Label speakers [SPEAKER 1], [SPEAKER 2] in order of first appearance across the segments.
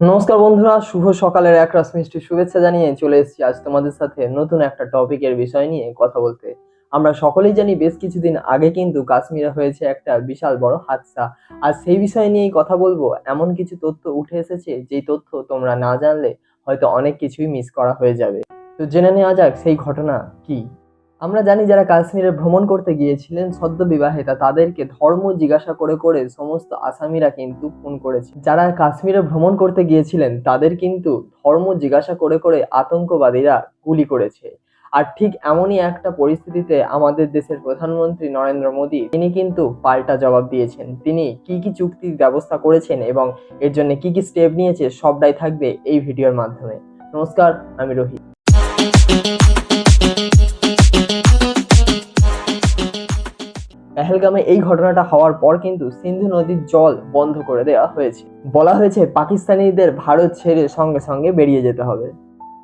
[SPEAKER 1] নমস্কার বন্ধুরা, শুভ সকালের এক রাস মিষ্টি শুভেচ্ছা জানিয়ে চলে এসেছি আজ তোমাদের সাথে নতুন একটা টপিকের বিষয় নিয়ে কথা বলতে। আমরা সকলেই জানি বেশ কিছুদিন আগে কিন্তু কাশ্মীরে হয়েছে একটা বিশাল বড় হাদসা। আর সেই বিষয় নিয়েই কথা বলব। এমন কিছু তথ্য উঠে এসেছে, যেই তথ্য তোমরা না জানলে হয়তো অনেক কিছুই মিস করা হয়ে যাবে। তো জেনে নেওয়া যাক সেই ঘটনা কি। আমরা জানি যারা কাশ্মীরে ভ্রমণ করতে গিয়েছিলেন সদ্য বিবাহিতা তাদেরকে ধর্ম জিজ্ঞাসা করে করে সমস্ত আসামিরা কিন্তু খুন করেছে। যারা কাশ্মীরে ভ্রমণ করতে গিয়েছিলেন, তাদের কিন্তু ধর্ম জিজ্ঞাসা করে করে আতঙ্কবাদীরা গুলি করেছে। আর ঠিক এমনই একটা পরিস্থিতিতে আমাদের দেশের প্রধানমন্ত্রী নরেন্দ্র মোদী, তিনি কিন্তু পাল্টা জবাব দিয়েছেন। তিনি কি কি চুক্তির ব্যবস্থা করেছেন এবং এর জন্য কি কি স্টেপ নিয়েছে, সবটাই থাকবে এই ভিডিওর মাধ্যমে। নমস্কার, আমি রোহিত। পেহেলগামে এই ঘটনাটা হওয়ার পর কিন্তু সিন্ধু নদীর জল বন্ধ করে দেওয়া হয়েছে। বলা হয়েছে পাকিস্তানিদের ভারত ছেড়ে সঙ্গে সঙ্গে বেরিয়ে যেতে হবে।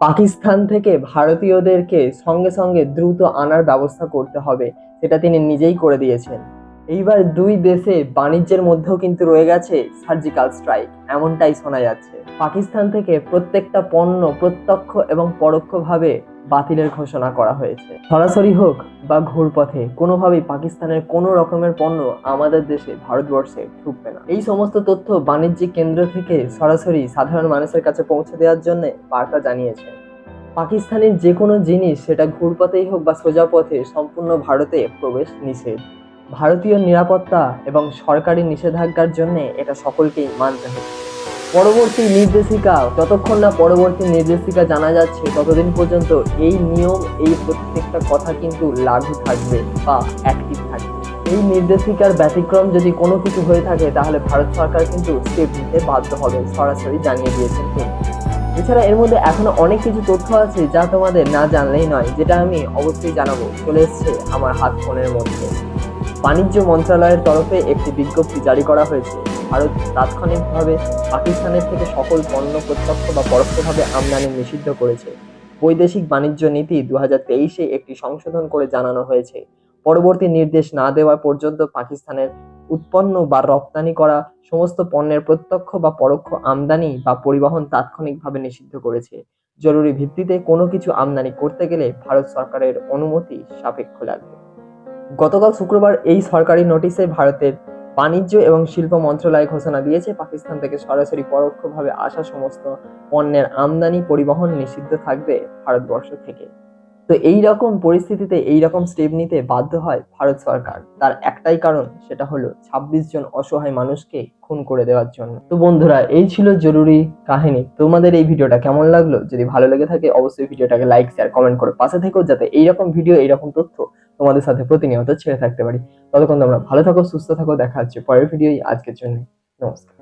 [SPEAKER 1] পাকিস্তান থেকে ভারতীয়দেরকে সঙ্গে সঙ্গে দ্রুত আনার ব্যবস্থা করতে হবে, সেটা তিনি নিজেই করে দিয়েছেন। এইবার দুই দেশে বাণিজ্যের মধ্যেও কিন্তু রয়ে গেছে সার্জিক্যাল স্ট্রাইক এমনটাই শোনা যাচ্ছে। পাকিস্তান থেকে প্রত্যেকটা পণ্য প্রত্যক্ষ এবং পরোক্ষভাবে বাতিলের ঘোষণা করা হয়েছে। সরাসরি হোক বা ঘুরপথে, কোনোভাবেই পাকিস্তানের কোনো রকমের পণ্য আমাদের দেশে ভারতবর্ষে ঢুকবে না। এই সমস্ত তথ্য বাণিজ্যিক কেন্দ্র থেকে সরাসরি সাধারণ মানুষের কাছে পৌঁছে দেওয়ার জন্য বার্তা জানিয়েছে পাকিস্তানের যে কোনো জিনিস সেটা ঘুরপথেই হোক বা সোজা পথে সম্পূর্ণ ভারতে প্রবেশ নিষেধ। ভারতীয় নিরাপত্তা এবং সরকারি নিষেধাজ্ঞার জন্য এটা সকলকেই মানতে হচ্ছে পরবর্তী নির্দেশিকা, যতক্ষণ না পরবর্তী নির্দেশিকা জানা যাচ্ছে, ততদিন পর্যন্ত এই নিয়ম, এই প্রত্যেকটা কথা কিন্তু লাগু থাকবে বা অ্যাক্টিভ থাকবে। এই নির্দেশিকার ব্যতিক্রম যদি কোনো কিছু হয়ে থাকে, তাহলে ভারত সরকার কিন্তু স্টেপ নিতে বাধ্য হবে, সরাসরি জানিয়ে দিয়েছেন তিনি। এছাড়া এর মধ্যে এখনও অনেক কিছু তথ্য আছে যা তোমাদের না জানলেই নয়, যেটা আমি অবশ্যই জানাব। চলে এসছে আমার হাত ফোনের মধ্যে। বাণিজ্য মন্ত্রণালয়ের তরফে একটি বিজ্ঞপ্তি জারি করা হয়েছে। ভারত তাৎক্ষণিকভাবে পাকিস্তানের থেকে সকল পণ্য প্রত্যক্ষ বা পরোক্ষভাবে আমদানি নিষিদ্ধ করেছে। বৈদেশিক বাণিজ্য নীতি দু তেইশে একটি সংশোধন করে জানানো হয়েছে। পরবর্তী নির্দেশ না দেওয়া পর্যন্ত পাকিস্তানের উৎপন্ন বা রপ্তানি করা সমস্ত পণ্যের প্রত্যক্ষ বা পরোক্ষ আমদানি বা পরিবহন তাৎক্ষণিকভাবে নিষিদ্ধ করেছে। জরুরি ভিত্তিতে কোনো কিছু আমদানি করতে গেলে ভারত সরকারের অনুমতি সাপেক্ষ লাগবে। গতকাল শুক্রবার এই সরকারি নোটিশে ভারতের বাণিজ্য এবং শিল্প মন্ত্রণালয় ঘোষণা দিয়েছে, পাকিস্তান থেকে সরাসরি পরোক্ষভাবে আসা সমস্ত পণ্যের আমদানি পরিবহন নিষিদ্ধ থাকবে ভারতবর্ষ থেকে। তো এই রকম পরিস্থিতিতে এই রকম স্টেপ নিতে বাধ্য হয় ভারত সরকার। তার একটাই কারণ, সেটা হলো ছাব্বিশ জন অসহায় মানুষকে খুন করে দেওয়ার জন্য। তো বন্ধুরা, এই ছিল জরুরি কাহিনী। তোমাদের এই ভিডিওটা কেমন লাগল? যদি ভালো লেগে থাকে, অবশ্যই ভিডিওটাকে লাইক শেয়ার কমেন্ট করে পাশে থেকেও যাতে এইরকম ভিডিও এইরকম তথ্য তোমাদের সাথে প্রতিনিয়ত ছেড়ে থাকতে পারি। ততক্ষণ তোমরা ভালো থাকো, সুস্থ থাকো, দেখা হচ্ছে পরের ভিডিওই আজকের জন্য। নমস্কার।